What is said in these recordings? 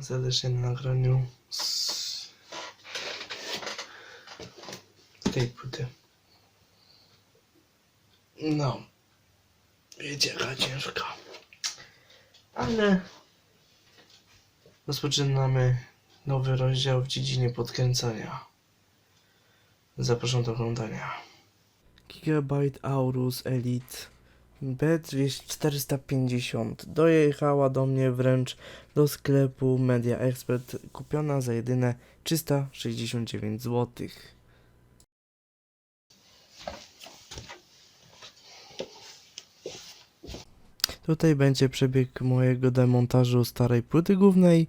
serdecznie na nagraniu z tej płyty. No, wiecie jaka ciężka. Ale rozpoczynamy nowy rozdział w dziedzinie podkręcania. Zapraszam do oglądania. Gigabyte Aorus Elite B450 dojechała do mnie wręcz do sklepu Media Expert kupiona za jedyne 369 zł. Tutaj będzie przebieg mojego demontażu starej płyty głównej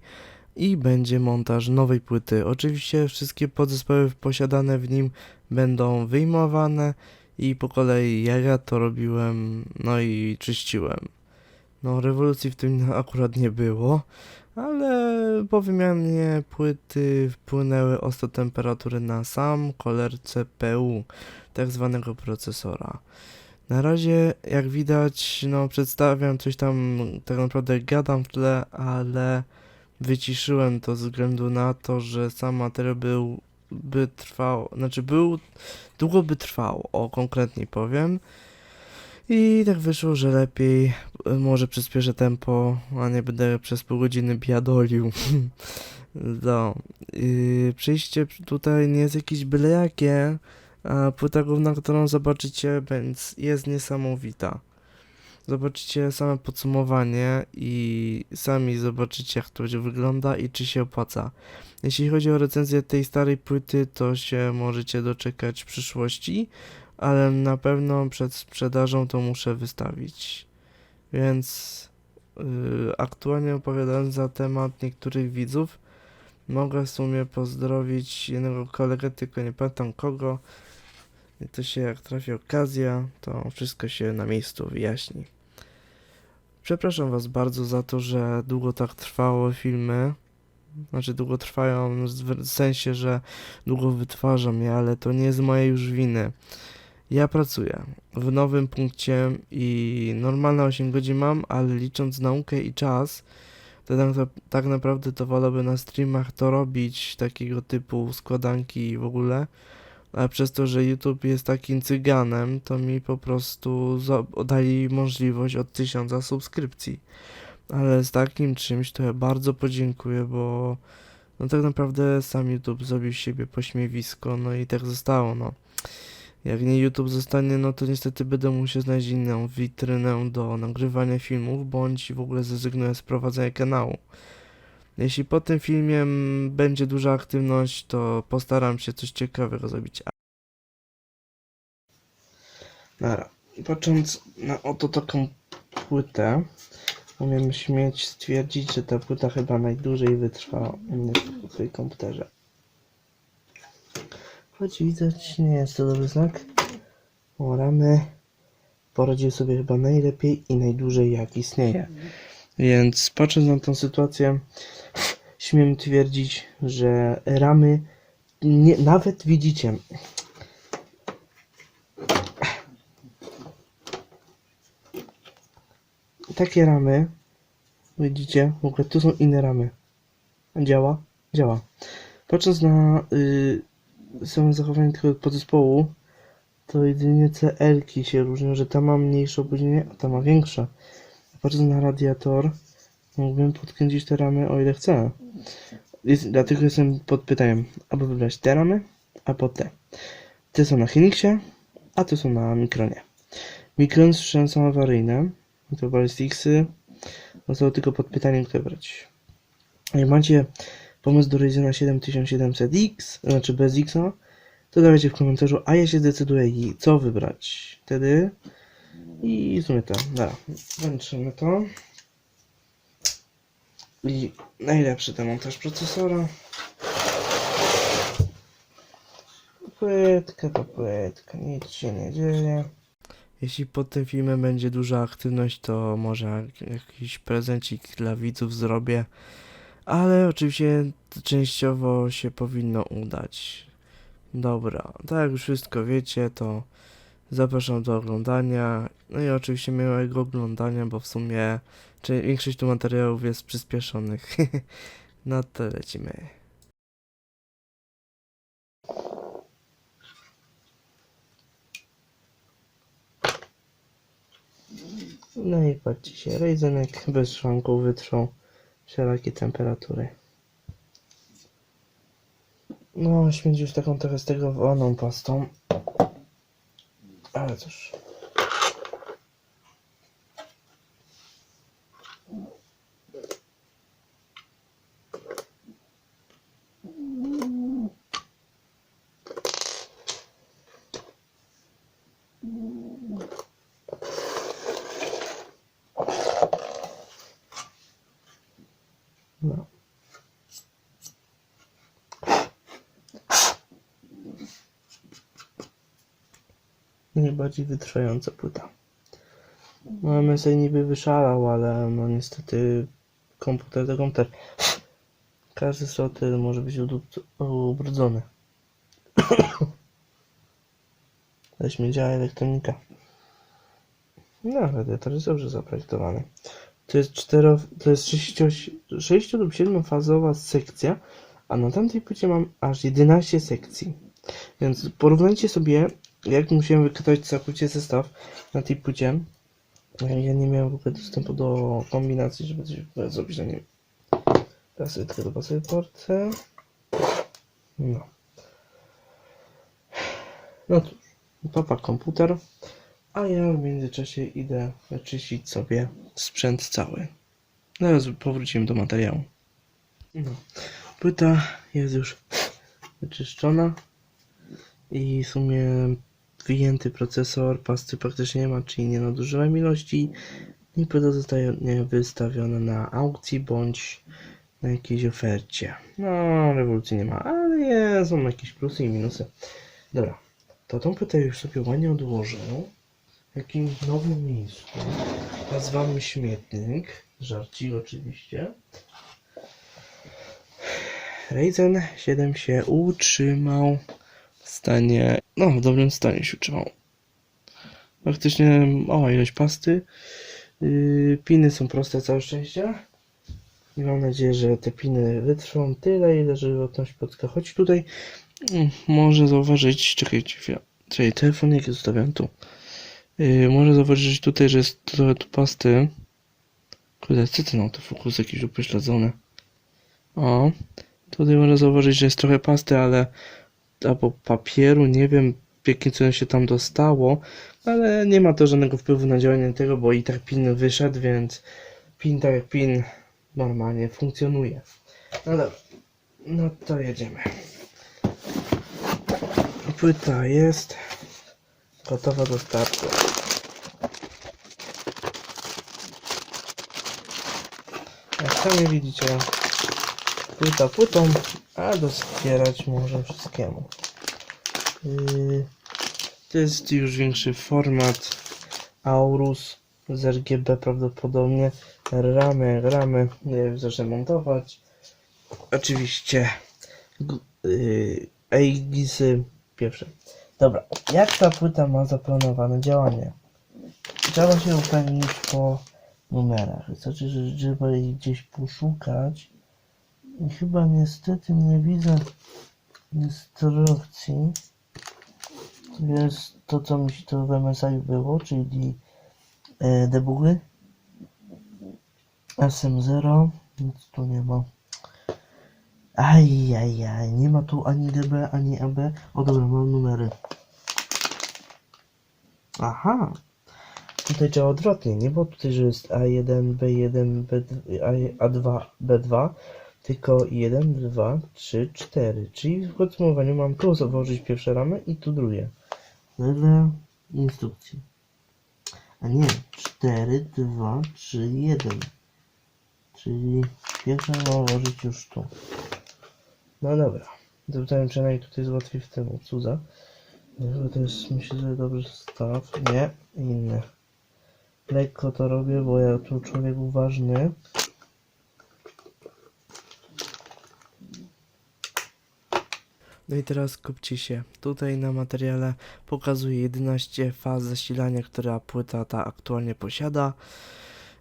i będzie montaż nowej płyty. Oczywiście wszystkie podzespoły posiadane w nim będą wyjmowane i po kolei ja, ja to robiłem, no i czyściłem. No, rewolucji w tym akurat nie było, ale po wymianie płyty wpłynęły ostro temperatury na sam koler CPU, tak zwanego procesora. Na razie, jak widać, no przedstawiam coś tam, tak naprawdę gadam w tle, ale wyciszyłem to ze względu na to, że sam materiał był, by trwał, znaczy był, długo by trwał, o konkretniej powiem. I tak wyszło, że lepiej e, może przyspieszę tempo, a nie będę przez pół godziny biadolił. no. Yy, przyjście tutaj nie jest jakieś byle jakie, a płyta główna, którą zobaczycie, więc jest niesamowita. Zobaczycie same podsumowanie i sami zobaczycie, jak to wygląda i czy się opłaca. Jeśli chodzi o recenzję tej starej płyty, to się możecie doczekać w przyszłości, ale na pewno przed sprzedażą to muszę wystawić. Więc yy, aktualnie opowiadając za temat niektórych widzów, mogę w sumie pozdrowić jednego kolegę, tylko nie pamiętam kogo. I to się jak trafi okazja, to wszystko się na miejscu wyjaśni. Przepraszam Was bardzo za to, że długo tak trwało filmy. Znaczy długo trwają w sensie, że długo wytwarzam je, ale to nie jest mojej już winy. Ja pracuję w nowym punkcie i normalne 8 godzin mam, ale licząc naukę i czas, to tak, tak naprawdę to wolałbym na streamach to robić, takiego typu składanki i w ogóle. Ale przez to, że YouTube jest takim cyganem, to mi po prostu dali możliwość od tysiąca subskrypcji. Ale z takim czymś to ja bardzo podziękuję, bo no tak naprawdę sam YouTube zrobił siebie pośmiewisko, no i tak zostało, no. Jak nie YouTube zostanie, no to niestety będę musiał znaleźć inną witrynę do nagrywania filmów, bądź w ogóle zrezygnuję z prowadzenia kanału. Jeśli po tym filmie mm, będzie duża aktywność, to postaram się coś ciekawego zrobić. Nara, patrząc na oto taką płytę, umiem śmieć stwierdzić, że ta płyta chyba najdłużej wytrwa w w komputerze. Choć widać, nie jest to dobry znak. O, ramy poradził sobie chyba najlepiej i najdłużej jak istnieje. Więc patrząc na tą sytuację, śmiem twierdzić, że ramy nie, nawet widzicie. Takie ramy, widzicie, w ogóle tu są inne ramy. Działa? Działa. Patrząc na y, samo zachowanie tego podzespołu, to jedynie CL-ki się różnią, że ta ma mniejsze opóźnienie, a ta ma większe. Patrząc na radiator, mógłbym podkręcić te ramy o ile chcę. Jest, dlatego jestem pod pytaniem, albo wybrać te ramy, albo te. Te są na Henixie, a te są na Mikronie. Mikron są awaryjne, to Ballisticsy. Zostało tylko pod pytaniem, które brać. Jak macie pomysł do Ryzena 7700X, znaczy bez X, to dawajcie w komentarzu, a ja się zdecyduję, co wybrać. Wtedy i w sumie to, dobra, włączymy to. I najlepszy demontaż procesora. Płytka to płytka, nic się nie dzieje. Jeśli pod tym filmem będzie duża aktywność, to może jak- jakiś prezencik dla widzów zrobię. Ale oczywiście częściowo się powinno udać. Dobra, tak jak już wszystko wiecie, to zapraszam do oglądania. No i oczywiście miłego oglądania, bo w sumie czy większość tu materiałów jest przyspieszonych. No to lecimy. No i patrzcie się, rejzenek bez szwanku wytrwał wszelakie temperatury. No, śmierdzi już taką trochę stegowaną pastą. Ale cóż. Najbardziej wytrwająca płyta. No, MSI niby wyszalał, ale no niestety komputer to komputer. Każdy software może być ubrudzony. Ale śmiedziała elektronika. No, radiator jest dobrze zaprojektowany. To jest, cztero, to jest 6, 6 lub 7 fazowa sekcja, a na tamtej płycie mam aż 11 sekcji. Więc porównajcie sobie, jak musiałem wykonać całkowicie zestaw na tej płycie. Ja nie miałem w ogóle dostępu do kombinacji, żeby coś zrobić na nim. Teraz sobie tylko dopasuję portę. No. No cóż, papa komputer. A ja w międzyczasie idę wyczyścić sobie sprzęt cały. Zaraz powrócimy do materiału. No. Płyta jest już wyczyszczona i w sumie wyjęty procesor, pasty praktycznie nie ma, czyli nie nadużywam ilości i płyta zostaje wystawiona na aukcji bądź na jakiejś ofercie. No, rewolucji nie ma, ale są jakieś plusy i minusy. Dobra, to tą płytę już sobie ładnie odłożę w jakimś nowym miejscu. Nazwamy śmietnik. Żarci oczywiście. Ryzen 7 się utrzymał stanie, no w dobrym stanie się utrzymał. Faktycznie mała ilość pasty. Yy, piny są proste całe szczęście. I mam nadzieję, że te piny wytrwą tyle, ile żywotność płytka. Choć tutaj mm, może zauważyć, czekajcie chwilę, czyli telefon jaki zostawiam tu. Yy, może zauważyć tutaj, że jest trochę tu pasty. Kurde, co ten autofokus jakiś upośledzony. O, tutaj można zauważyć, że jest trochę pasty, ale albo papieru, nie wiem jakim cudem się tam dostało, ale nie ma to żadnego wpływu na działanie tego, bo i tak pin wyszedł, więc pin tak jak pin normalnie funkcjonuje. No dobra, no to jedziemy. Płyta jest gotowa do startu. Jak sami widzicie, płyta płytą, a doskwierać może wszystkiemu. Yy, to jest już większy format Aorus z RGB prawdopodobnie. Ramy, ramy yy, zacznę montować. Oczywiście yy, Aigisy pierwsze. Dobra, jak ta płyta ma zaplanowane działanie? Trzeba się upewnić po numerach. Wystarczy, że trzeba ich gdzieś poszukać. I chyba niestety nie widzę instrukcji. Jest to, co mi się to w MSI było, czyli e, debugy. SM0, nic tu nie ma. Ajajaj, nie ma tu ani DB, ani AB. O dobra, mam numery. Aha, Tutaj działa odwrotnie, nie było tutaj, że jest A1, B1, B2, A- A2, B2, tylko 1, 2, 3, 4. Czyli w podsumowaniu mam tu założyć pierwsze ramy i tu drugie. Wedle instrukcji. A nie, 4, 2, 3, 1. Czyli pierwsze mam ułożyć już tu. No dobra. Zapytałem, czy jest łatwiej w tym obsłudze. Chyba to jest, myślę, że dobry staw. Nie, inny. Lekko to robię, bo ja tu człowiek uważny. No i teraz kupcie się. Tutaj na materiale pokazuje 11 faz zasilania, która płyta ta aktualnie posiada.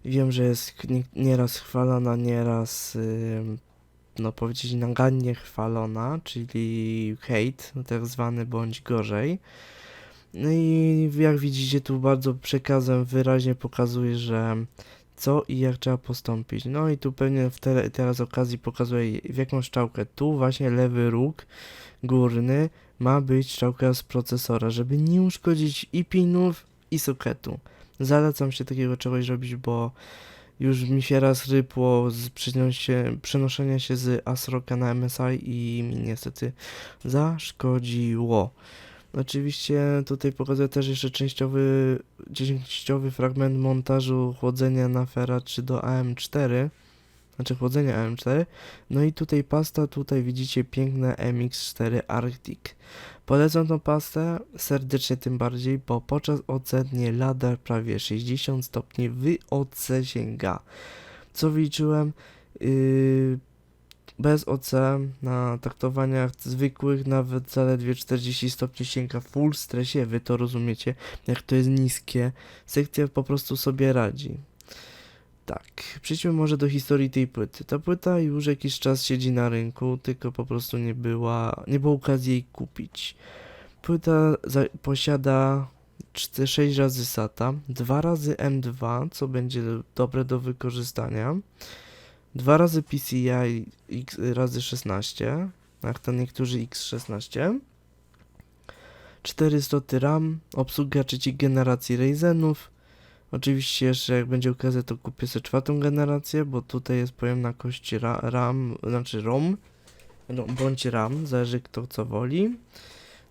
Wiem, że jest nie- nieraz chwalona, nieraz ym, no powiedzieć nagannie chwalona, czyli hate, tak zwany bądź gorzej. No i jak widzicie tu bardzo przekazem wyraźnie pokazuje, że co i jak trzeba postąpić. No i tu pewnie w te, teraz okazji pokazuję w jaką szczałkę. Tu właśnie lewy róg górny ma być szczałka z procesora, żeby nie uszkodzić i pinów i sokietu. Zalecam się takiego czegoś robić, bo już mi się raz rypło z przenoszenia się z ASRock'a na MSI i mi niestety zaszkodziło. Oczywiście tutaj pokazuję też jeszcze częściowy, częściowy fragment montażu chłodzenia na Fera 3 do AM4, znaczy chłodzenia AM4. No i tutaj pasta, tutaj widzicie piękne MX4 Arctic. Polecam tą pastę serdecznie tym bardziej, bo podczas OC nie lada prawie 60 stopni w. Co wyliczyłem? Yy, bez OC na taktowaniach zwykłych nawet zaledwie 40 stopni sięga full stresie, wy to rozumiecie, jak to jest niskie. Sekcja po prostu sobie radzi. Tak, przejdźmy może do historii tej płyty. Ta płyta już jakiś czas siedzi na rynku, tylko po prostu nie była, nie było okazji jej kupić. Płyta za, posiada 4, 6 razy SATA, 2 razy M2, co będzie dobre do wykorzystania. Dwa razy PCI X razy 16, jak to niektórzy X16. 4 sloty RAM, obsługa trzeciej generacji Ryzenów. Oczywiście jeszcze jak będzie okazja to kupię sobie czwartą generację, bo tutaj jest pojemna kość ra RAM, znaczy ROM, no, bądź RAM, zależy kto co woli.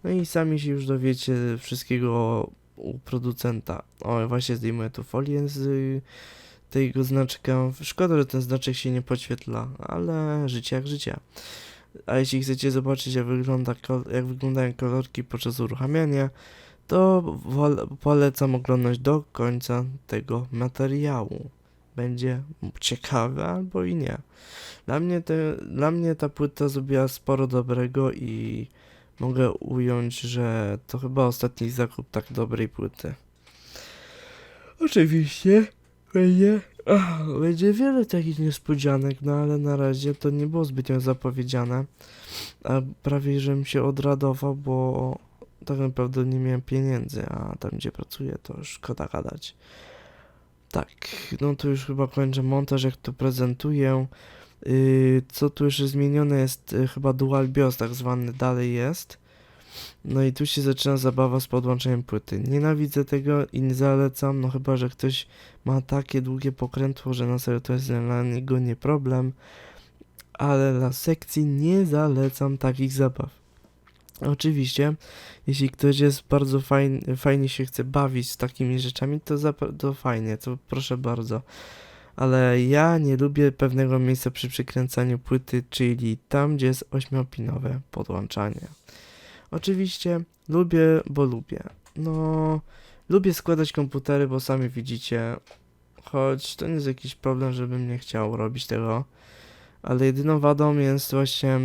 No i sami się już dowiecie wszystkiego u producenta. O, właśnie zdejmuję tu folię z tego znaczka. Szkoda, że ten znaczek się nie podświetla, ale życie jak życie. A jeśli chcecie zobaczyć, jak, wygląda, jak wyglądają kolorki podczas uruchamiania, to polecam oglądać do końca tego materiału. Będzie ciekawe albo i nie. Dla mnie, te, dla mnie ta płyta zrobiła sporo dobrego i mogę ująć, że to chyba ostatni zakup tak dobrej płyty. Oczywiście będzie, ach, będzie wiele takich niespodzianek, no ale na razie to nie było zbytnio zapowiedziane. A prawie żebym się odradował, bo tak naprawdę nie miałem pieniędzy, a tam gdzie pracuję to szkoda gadać. Tak, no to już chyba kończę montaż, jak to prezentuję. Yy, co tu jeszcze zmienione jest, yy, chyba dual BIOS tak zwany dalej jest. No i tu się zaczyna zabawa z podłączeniem płyty. Nienawidzę tego i nie zalecam, no chyba, że ktoś ma takie długie pokrętło, że na serio to jest dla niego nie problem. Ale dla sekcji nie zalecam takich zabaw. Oczywiście, jeśli ktoś jest bardzo fajny, fajnie się chce bawić z takimi rzeczami, to, zap- to fajnie, to proszę bardzo. Ale ja nie lubię pewnego miejsca przy przykręcaniu płyty, czyli tam, gdzie jest ośmiopinowe podłączanie. Oczywiście lubię, bo lubię. No, lubię składać komputery, bo sami widzicie, choć to nie jest jakiś problem, żebym nie chciał robić tego, ale jedyną wadą jest właśnie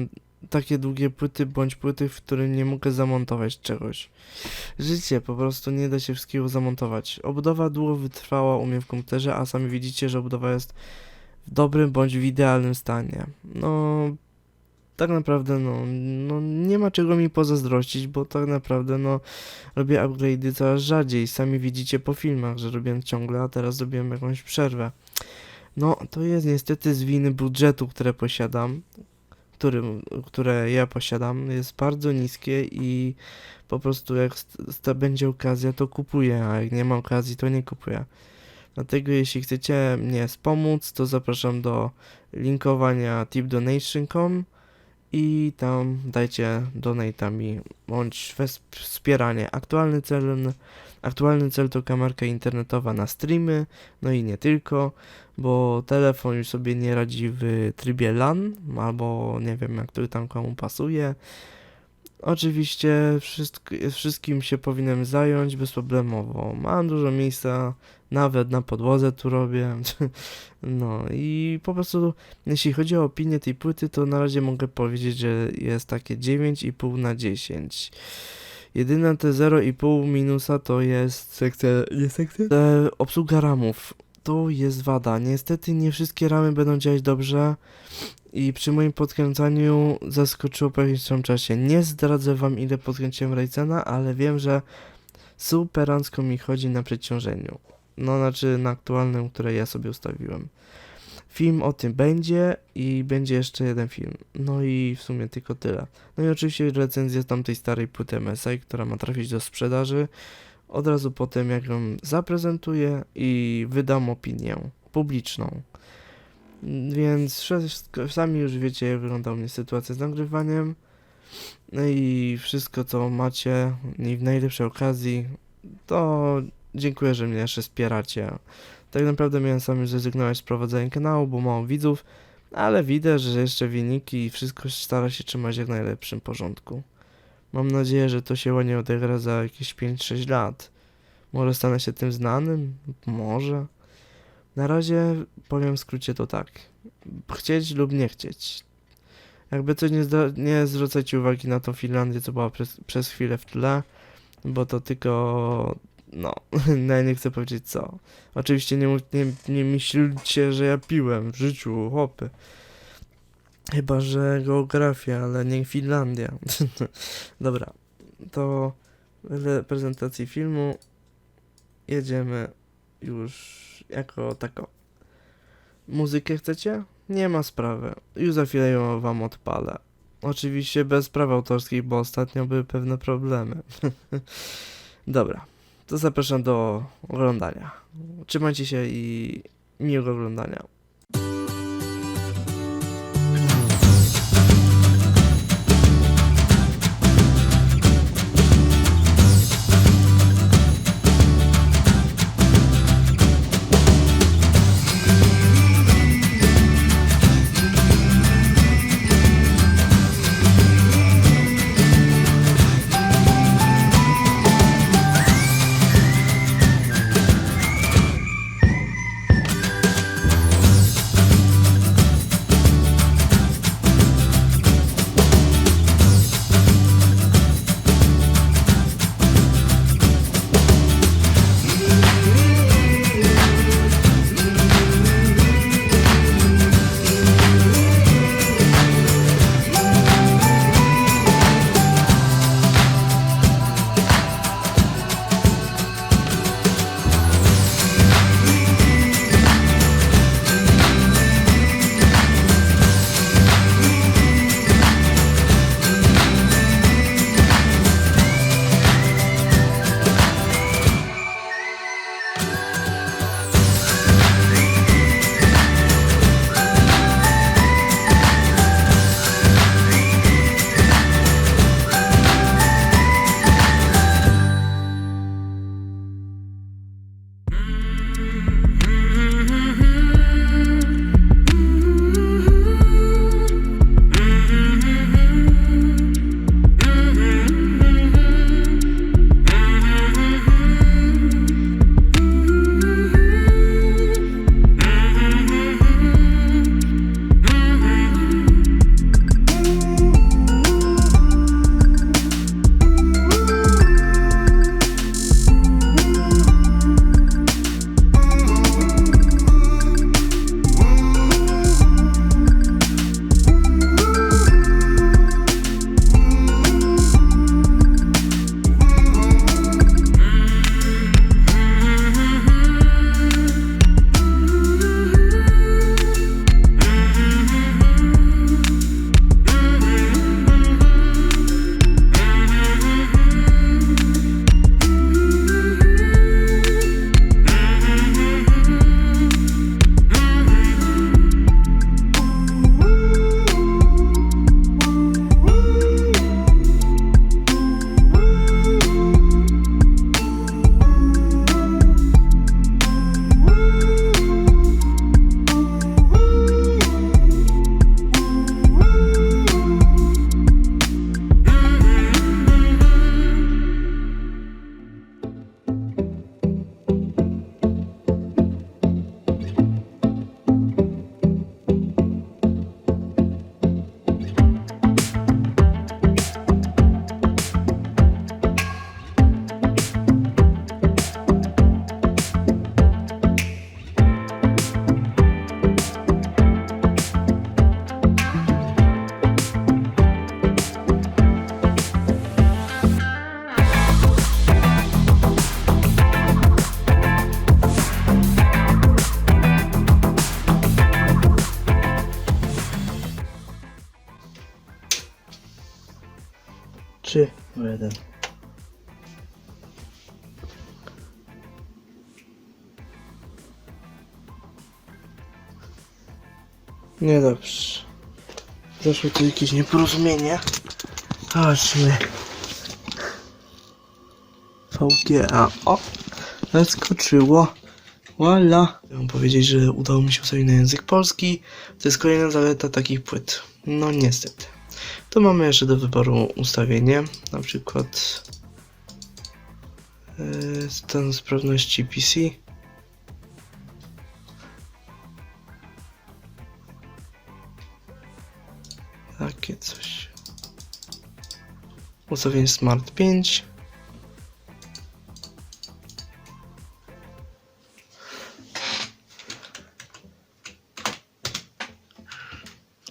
takie długie płyty bądź płyty, w którym nie mogę zamontować czegoś. Życie, po prostu nie da się wszystkiego zamontować. Obudowa długo wytrwała u mnie w komputerze, a sami widzicie, że obudowa jest w dobrym bądź w idealnym stanie. No, tak naprawdę, no, no nie ma czego mi pozazdrościć, bo tak naprawdę, no, robię upgrade'y coraz rzadziej. Sami widzicie po filmach, że robię ciągle, a teraz zrobiłem jakąś przerwę. No, to jest niestety z winy budżetu, które posiadam, którym, które ja posiadam, jest bardzo niskie i po prostu jak będzie okazja, to kupuję, a jak nie ma okazji, to nie kupuję. Dlatego jeśli chcecie mnie wspomóc, to zapraszam do linkowania tipdonation.com i tam dajcie donatami bądź wspieranie. Aktualny cel, aktualny cel to kamerka internetowa na streamy, no i nie tylko, bo telefon już sobie nie radzi w trybie LAN, albo nie wiem jak to tam komu pasuje. Oczywiście wszystk- wszystkim się powinienem zająć bezproblemowo. Mam dużo miejsca, nawet na podłodze tu robię. No i po prostu, jeśli chodzi o opinię tej płyty, to na razie mogę powiedzieć, że jest takie 9,5 na 10. Jedyne te 0,5 minusa to jest sekcja, nie sekcja? E, obsługa ramów. To jest wada. Niestety nie wszystkie ramy będą działać dobrze i przy moim podkręcaniu zaskoczyło po jakimś czasie. Nie zdradzę wam ile podkręciłem Ryzena, ale wiem, że superancko mi chodzi na przeciążeniu. No znaczy na aktualnym, które ja sobie ustawiłem. Film o tym będzie i będzie jeszcze jeden film. No i w sumie tylko tyle. No i oczywiście recenzja tamtej starej płyty MSI, która ma trafić do sprzedaży. Od razu po tym, jak ją zaprezentuję i wydam opinię publiczną. Więc wszystko, sami już wiecie, jak wygląda u mnie sytuacja z nagrywaniem. No i wszystko, co macie i w najlepszej okazji, to dziękuję, że mnie jeszcze wspieracie. Tak naprawdę miałem sam już zrezygnować z prowadzenia kanału, bo mało widzów, ale widać, że jeszcze wyniki i wszystko stara się trzymać jak w najlepszym porządku. Mam nadzieję, że to się ładnie odegra za jakieś 5-6 lat. Może stanę się tym znanym? Może. Na razie powiem w skrócie to tak. Chcieć lub nie chcieć. Jakby coś nie, nie zwracajcie uwagi na tą Finlandię, co była przez, przez chwilę w tle, bo to tylko, no, no nie chcę powiedzieć co. Oczywiście nie, nie, nie myślcie, że ja piłem w życiu, chłopy. Chyba, że geografia, ale nie Finlandia. Dobra, to prezentacji filmu jedziemy już jako tako. Muzykę chcecie? Nie ma sprawy. Już za chwilę ją wam odpalę. Oczywiście bez praw autorskich, bo ostatnio były pewne problemy. Dobra, to zapraszam do oglądania. Trzymajcie się i miłego oglądania. Niedobrze. Zaszło tu jakieś nieporozumienie. Chodźmy. VGA. O! Zaskoczyło. Voila. Chciałem powiedzieć, że udało mi się ustawić na język polski. To jest kolejna zaleta takich płyt. No niestety. To mamy jeszcze do wyboru ustawienie. Na przykład yy, stan sprawności PC. Ustawienie Smart 5.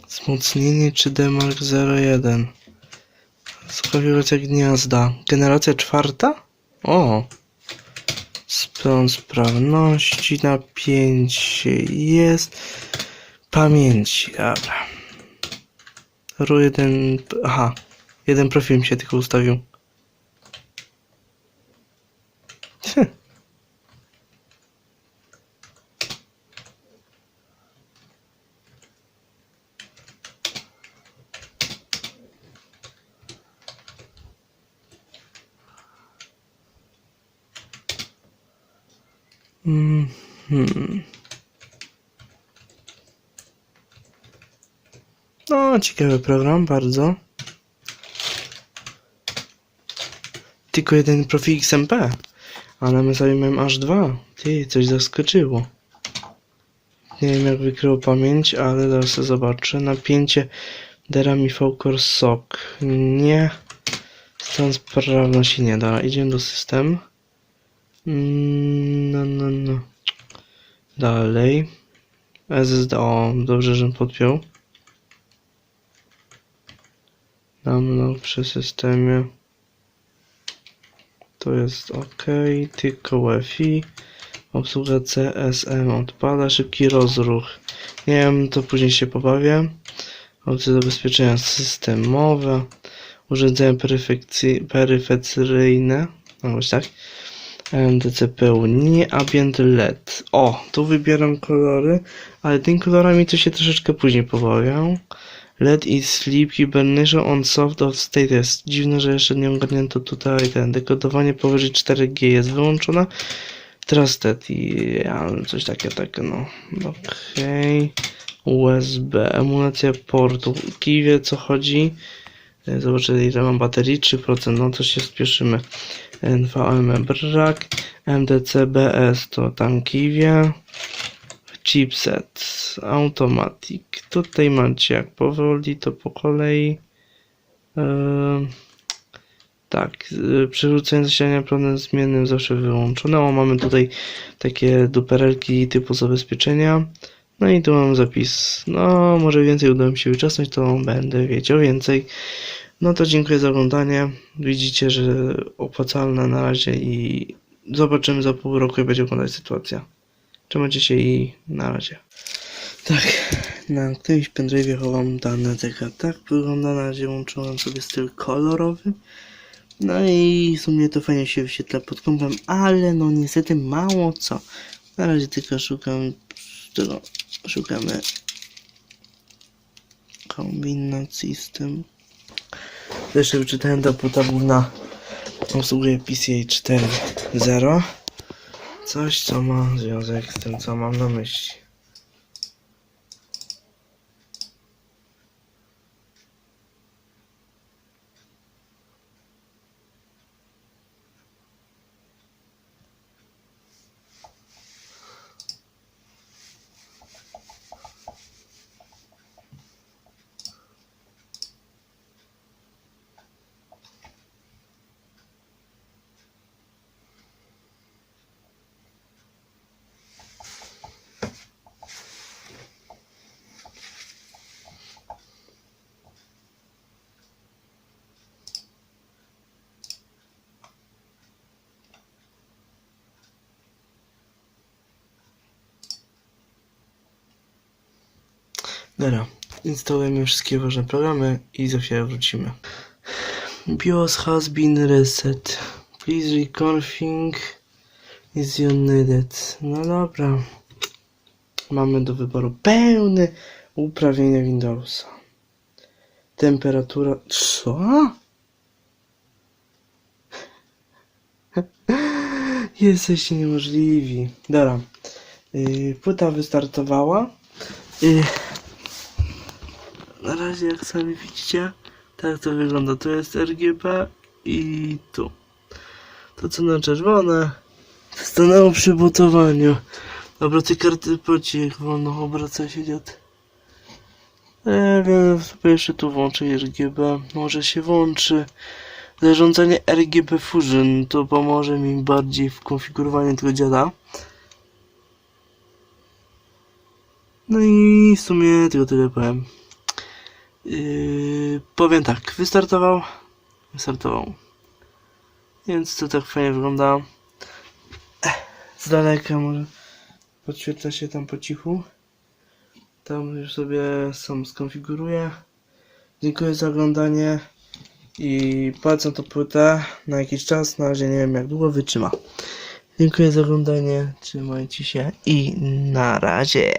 Wzmocnienie czy Demark 01. Skonfiguracja gniazda. Generacja czwarta? O! Stron sprawności, napięcie jest. Pamięci, dobra. RU jeden. Aha. Jeden profil mi się tylko ustawił. Hm. Mhm. No, ciekawy program, bardzo. Tylko jeden profil XMP, ale my sobie mamy aż dwa. Ty, coś zaskoczyło. Nie wiem jak wykryło pamięć, ale zaraz zobaczę. Napięcie Derami Focor SOC. Nie. Stan sprawności nie da. Idziemy do systemu. Mm, No, no, no. Dalej. SSD. O, dobrze, że podpiął. Download przy systemie. To jest ok. Tylko Wi-Fi. Obsługa CSM odpada. Szybki rozruch. Nie wiem, to później się pobawię. Opcje zabezpieczenia systemowe. Urządzenia peryferyjne. No tak. DCPU nie ambient LED. O, tu wybieram kolory, ale tymi kolorami to się troszeczkę później pobawię. LED i sleep hibernation on soft of state jest dziwne, że jeszcze nie ogarnięto tutaj ten dekodowanie powyżej 4G jest wyłączone. Trusted i ja, coś takiego, tak no. Okej. USB, emulacja portu. Kij wie co chodzi. E, Zobaczę ile mam baterii, 3%, no to się spieszymy. NVMe brak, MDC BS to tam kiwie, chipset, automatic, tutaj macie jak powoli to po kolei, Eee, tak, yy, przywrócenie zasilania prądem zmiennym zawsze wyłączone, o mamy tutaj takie duperelki typu zabezpieczenia, no i tu mam zapis, no może więcej uda mi się wyczesnąć, to będę wiedział więcej. No to dziękuję za oglądanie. Widzicie, że opłacalne na razie i zobaczymy za pół roku, jak będzie wyglądać sytuacja. Trzymajcie się i na razie. Tak, na którymś pendrive'ie chowam dane tego. Tak wygląda na razie łączyłem sobie styl kolorowy. No i w sumie to fajnie się wyświetla pod kąpem, ale no niestety mało co. Na razie tylko szukam tego, szukamy kombinacji z tym jeszcze wyczytałem do płyta główna obsługuje PCA 4.0 Coś co ma związek z tym co mam na myśli. Dobra, instalujemy wszystkie ważne programy i za chwilę wrócimy. BIOS has been reset. Please reconfig is you needed. No dobra. Mamy do wyboru pełne uprawnienia Windowsa. Temperatura. Co? Jesteście niemożliwi. Dobra. Yy, płyta wystartowała. Yy, na razie, jak sami widzicie, tak to wygląda. Tu jest RGB i tu. To co na czerwone stanęło przy butowaniu. Dobra, te karty pociek wolno obraca się dziad. Wiem, sobie jeszcze tu włączę RGB. Może się włączy. Zarządzanie RGB Fusion to pomoże mi bardziej w konfigurowaniu tego dziada. No i w sumie tylko tyle powiem. Yy, powiem tak, wystartował. Wystartował. Więc to tak fajnie wygląda. Z daleka może podświetla się tam po cichu. Tam już sobie sam skonfiguruję. Dziękuję za oglądanie i polecam to płytę na jakiś czas. Na razie nie wiem jak długo wytrzyma. Dziękuję za oglądanie. Trzymajcie się i na razie.